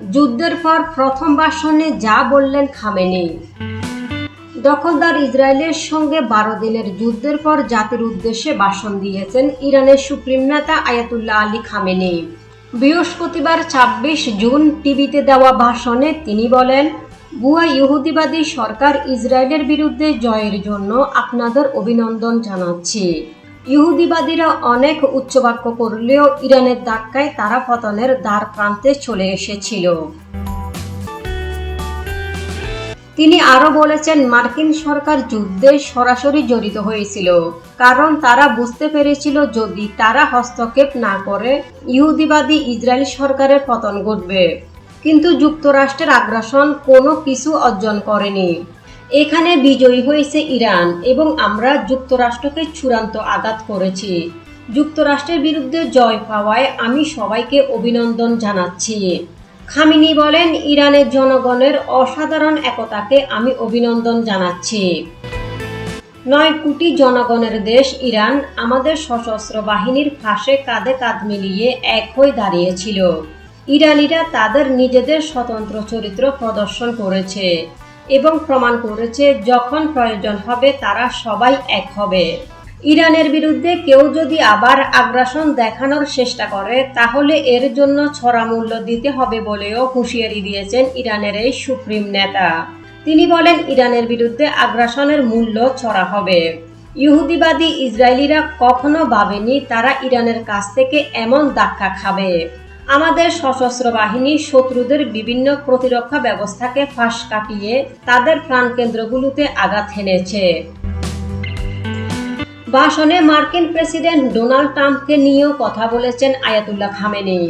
যুদ্ধের পর প্রথম ভাষণে যা বললেন খামেনি। দখলদার ইসরায়েলের সঙ্গে বারো দিনের যুদ্ধের পর জাতির উদ্দেশ্যে ভাষণ দিয়েছেন ইরানের সুপ্রিম নেতা আয়াতুল্লাহ আলী খামেনি। বৃহস্পতিবার ছাব্বিশ জুন টিভিতে দেওয়া ভাষণে তিনি বলেন বুয়া ইহুদিবাদী সরকার ইসরায়েলের বিরুদ্ধে জয়ের জন্য আপনাদের অভিনন্দন জানাচ্ছি। ইহুদিবাদীরা অনেক উচ্চবাক্য করলেও ইরানের ধাক্কায় তারা পতনের দ্বার প্রান্তে চলে এসেছিল। তিনি আরও বলেছেন, মার্কিন সরকার যুদ্ধে সরাসরি জড়িত হয়েছিল, কারণ তারা বুঝতে পেরেছিল যদি তারা হস্তক্ষেপ না করে, ইহুদিবাদী ইসরায়েল সরকারের পতন ঘটবে। কিন্তু যুক্তরাষ্ট্রের আগ্রাসন কোনো কিছু অর্জন করেনি। এখানে বিজয়ী হয়েছে ইরান এবং আমরা যুক্তরাষ্ট্রকে চূড়ান্ত আঘাত করেছি। যুক্তরাষ্ট্রের বিরুদ্ধে জয় পাওয়ায় আমি সবাইকে অভিনন্দন জানাচ্ছি। খামিনি বলেন, ইরানের জনগণের অসাধারণ একতাকে আমি অভিনন্দন জানাচ্ছি। নয় কোটি জনগণের দেশ ইরান আমাদের সশস্ত্র বাহিনীর ফাঁসে কাঁধে কাঁধ মিলিয়ে এক হয়ে দাঁড়িয়েছিল। ইরানিরা তাদের নিজেদের স্বতন্ত্র চরিত্র প্রদর্শন করেছে। এবং প্রমাণ করেছে, যখন প্রয়োজন হবে তারা সবাই এক হবে। ইরানের বিরুদ্ধে কেউ যদি আবার আগ্রাসন দেখানোর চেষ্টা করে, তাহলে এর জন্য ছড়া মূল্য দিতে হবে বলেও হুঁশিয়ারি দিয়েছেন ইরানের এই সুপ্রিম নেতা। তিনি বলেন, ইরানের বিরুদ্ধে আগ্রাসনের মূল্য ছড়া হবে। ইহুদিবাদী ইসরায়েলিরা কখনো ভাবেনি তারা ইরানের কাছ থেকে এমন ধাক্কা খাবে। আমাদের সশস্ত্র বাহিনী শত্রুদের বিভিন্ন প্রতিরক্ষা ব্যবস্থাকে ফাঁস কাটিয়ে তাদের প্রাণকেন্দ্রগুলোতে আঘাত হেনেছে। ভাষণে মার্কিন প্রেসিডেন্ট ডোনাল্ড ট্রাম্পকে নিয়েও কথা বলেছেন আয়াতুল্লাহ খামেনি।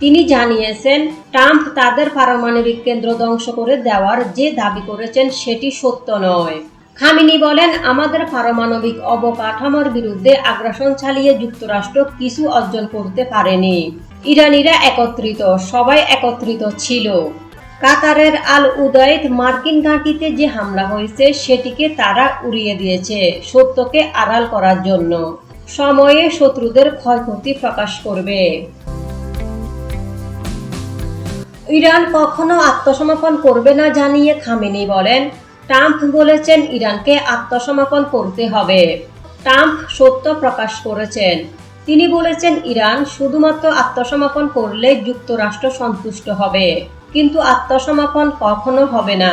তিনি জানিয়েছেন, ট্রাম্প তাদের পারমাণবিক কেন্দ্র ধ্বংস করে দেওয়ার যে দাবি করেছেন সেটি সত্য নয়। খামিনি বলেন, আমাদের পারমাণবিক অবকাঠামোর বিরুদ্ধে আগ্রাসন চালিয়ে যুক্তরাষ্ট্র কিছু অর্জন করতে পারেনি। ইরানিরা একত্রিত, সবাই একত্রিত ছিল। কাতারের আল উদয়েদ মার্কিন ঘাঁটিতে যে হামলা হয়েছে, সেটিকে তারা উড়িয়ে দিয়েছে সত্যকে আড়াল করার জন্য। সময়ে শত্রুদের ক্ষয়ক্ষতি প্রকাশ করবে। ইরান কখনো আত্মসমর্পণ করবে না জানিয়ে খামেনি বলেন ট্রাম্প বলেছেন ইরানকে আত্মসমর্পণ করতে হবে। ট্রাম্প সত্য প্রকাশ করেছেন। তিনি বলেছেন, ইরান শুধুমাত্র আত্মসমর্পণ করলে যুক্তরাষ্ট্র সন্তুষ্ট হবে, কিন্তু আত্মসমর্পণ কখনো হবে না।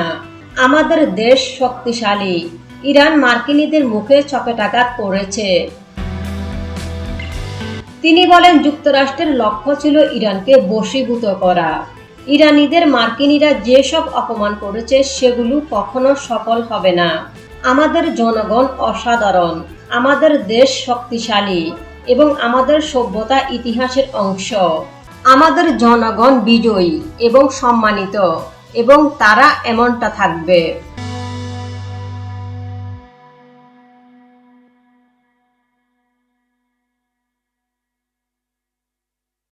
আমাদের দেশ শক্তিশালী। ইরান মার্কিনীদের মুখে চপেটাঘাত করেছে। তিনি বলেন, যুক্তরাষ্ট্রের লক্ষ্য ছিল ইরানকে বশীভূত করা। ইরানিদের মার্কিনীরা যেসব অপমান করেছে, সেগুলো কখনো সফল হবে না। আমাদের জনগণ অসাধারণ, আমাদের দেশ শক্তিশালী এবং আমাদের সভ্যতা ইতিহাসের অংশ। আমাদের জনগণ বিজয়ী এবং সম্মানিত এবং তারা এমনটা থাকবে।